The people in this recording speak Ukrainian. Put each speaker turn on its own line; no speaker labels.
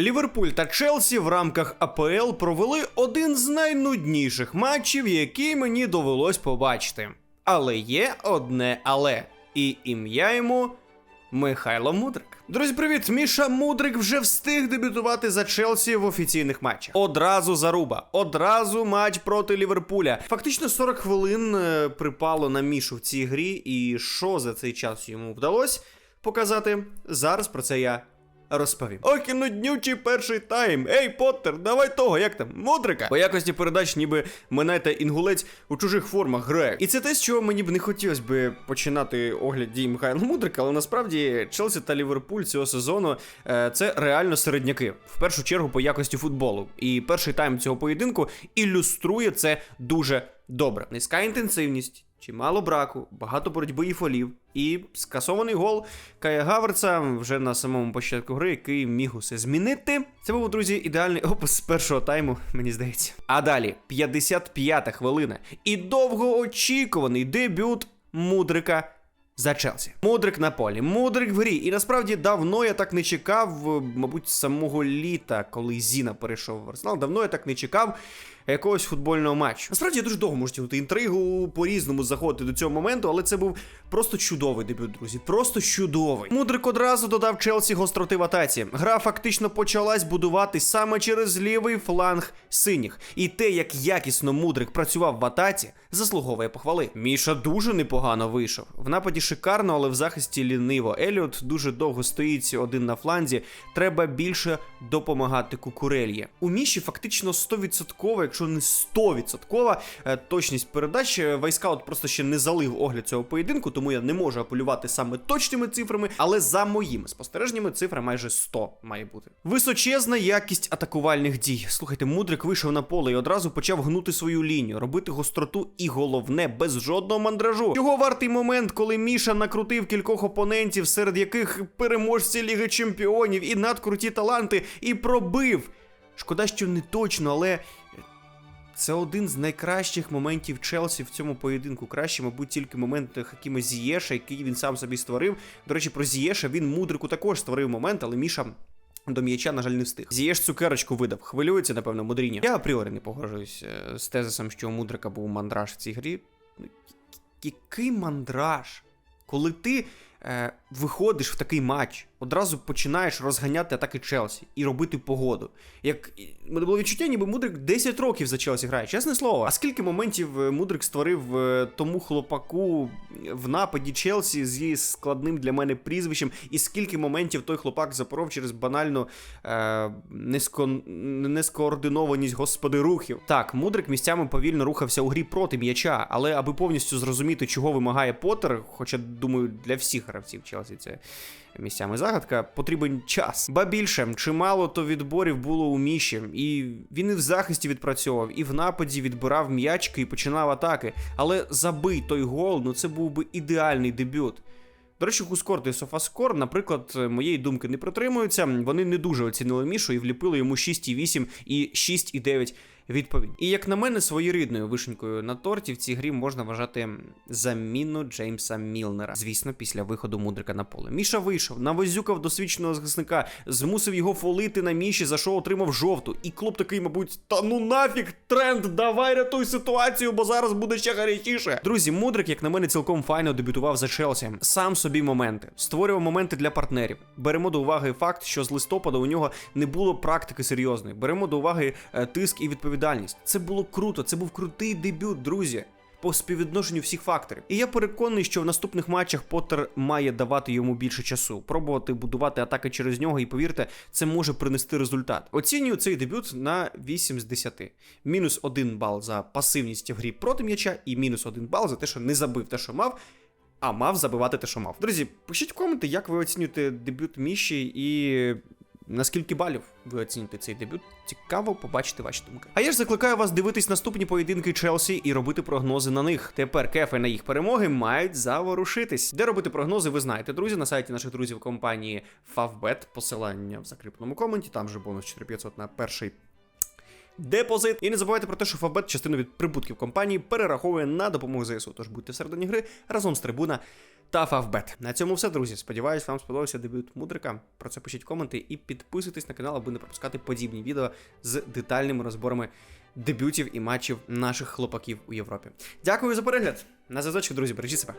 Ліверпуль та Челсі в рамках АПЛ провели один з найнудніших матчів, які мені довелось побачити. Але є одне але, і ім'я йому Михайло Мудрик. Друзі, привіт! Міша Мудрик вже встиг дебютувати за Челсі в офіційних матчах. Одразу заруба, одразу матч проти Ліверпуля. Фактично 40 хвилин е, припало на Мішу в цій грі, і що за цей час йому вдалося показати? Зараз про це я розповім. Ох, і нуднючий перший тайм. Ей, Поттер, давай того, як там, Мудрика. По якості передач, ніби мене та інгулець у чужих формах грає. І це те, з чого мені б не хотілося би починати огляд дій Михайла Мудрика, але насправді Челсі та Ліверпуль цього сезону е, це реально середняки. В першу чергу по якості футболу. І перший тайм цього поєдинку ілюструє це дуже добре. Низька інтенсивність. Чимало браку, багато боротьби і фолів, і скасований гол Кая Гаверца вже на самому початку гри, який міг усе змінити. Це був, друзі, ідеальний опис з першого тайму, мені здається. А далі 55-та хвилина. І довгоочікуваний дебют Мудрика. За Челсі. Мудрик на полі, Мудрик в грі. І насправді давно я так не чекав, мабуть, самого літа, коли Зіна перейшов в Арсенал, давно я так не чекав якогось футбольного матчу. Насправді я дуже довго можу тягнути інтригу, по-різному заходити до цього моменту, але це був просто чудовий дебют, друзі. Просто чудовий. Мудрик одразу додав Челсі гостроти в атаці. Гра фактично почалась будуватись саме через лівий фланг синіх. І те, як якісно Мудрик працював в атаці, заслуговує похвали. Міша дуже непогано вийшов. В нападі шикарно, але в захисті ліниво. Еліот дуже довго стоїть один на фланзі. Треба більше допомагати Кукурельє. У Міші фактично 100%, якщо не 100% е, точність передач. Е, Вайскаут просто ще не залив огляд цього поєдинку, тому я не можу апелювати саме точними цифрами, але за моїми спостереженнями цифра майже 100 має бути. Височезна якість атакувальних дій. Слухайте, Мудрик вийшов на поле і одразу почав гнути свою лінію, робити гостроту і головне без жодного мандражу. Його вартий момент, коли Міша накрутив кількох опонентів, серед яких переможці Ліги Чемпіонів і надкруті таланти, і пробив. Шкода, що не точно, але це один з найкращих моментів Челсі в цьому поєдинку. Краще, мабуть, тільки момент Хакіма Зієша, який він сам собі створив. До речі, про Зієша він мудрику також створив момент, але Міша. До м'яча, на жаль, не встиг. З'єш цукерочку видав. Хвилюється, напевно, мудріння. Я апріорі не погоджуюсь е, з тезисом, що у мудрика був мандраж в цій грі. Ну, який мандраж? Коли ти е, виходиш в такий матч, одразу починаєш розганяти атаки Челсі і робити погоду. Як мене було відчуття, ніби Мудрик 10 років за Челсі грає, чесне слово. А скільки моментів е, Мудрик створив е, тому хлопаку в нападі Челсі з її складним для мене прізвищем, і скільки моментів той хлопак запоров через банальну е, неско... нескоординованість господи рухів. Так, Мудрик місцями повільно рухався у грі проти м'яча, але аби повністю зрозуміти, чого вимагає Поттер, хоча думаю, для всіх гравців Челсі це місцями загадка, потрібен час. Ба більше, чимало то відборів було у Міші, і він і в захисті відпрацьовував, і в нападі відбирав м'ячки і починав атаки. Але забий той гол, ну це був би ідеальний дебют. До речі, Гускорд і Софаскор, наприклад, моєї думки не притримуються. Вони не дуже оцінили Мішу і вліпили йому 6,8 і 6,9 відповідь. І як на мене, своєрідною вишенькою на торті в цій грі можна вважати заміну Джеймса Мілнера. Звісно, після виходу Мудрика на поле. Міша вийшов, навозюкав досвідченого захисника, змусив його фолити на міші, за що отримав жовту. І клуб такий, мабуть, та ну нафіг, тренд, давай рятуй ситуацію, бо зараз буде ще гарячіше. Друзі, Мудрик, як на мене, цілком файно дебютував за Челсі. Сам собі моменти, створював моменти для партнерів. Беремо до уваги факт, що з листопада у нього не було практики серйозної. Беремо до уваги е, тиск і відповідальність. Це було круто, це був крутий дебют, друзі. По співвідношенню всіх факторів. І я переконаний, що в наступних матчах Поттер має давати йому більше часу, пробувати будувати атаки через нього, і повірте, це може принести результат. Оцінюю цей дебют на 8 з 10. Мінус 1 бал за пасивність в грі проти м'яча, і мінус 1 бал за те, що не забив те, що мав. А мав забивати те, що мав. Друзі, пишіть в коменти, як ви оцінюєте дебют Міші і наскільки балів ви оціните цей дебют. Цікаво побачити ваші думки. А я ж закликаю вас дивитись наступні поєдинки Челсі і робити прогнози на них. Тепер кефи на їх перемоги мають заворушитись. Де робити прогнози, ви знаєте, друзі, на сайті наших друзів компанії Favbet, посилання в закріпленому коменті. Там же бонус 4500 на перший депозит. І не забувайте про те, що Фавбет частину від прибутків компанії перераховує на допомогу ЗСУ. Тож будьте всередині гри разом з трибуна та Фавбет. На цьому все, друзі. Сподіваюсь, вам сподобався дебют мудрика. Про це пишіть коменти і підписуйтесь на канал, аби не пропускати подібні відео з детальними розборами дебютів і матчів наших хлопаків у Європі. Дякую за перегляд. На зв'язочку, друзі, бережіть себе.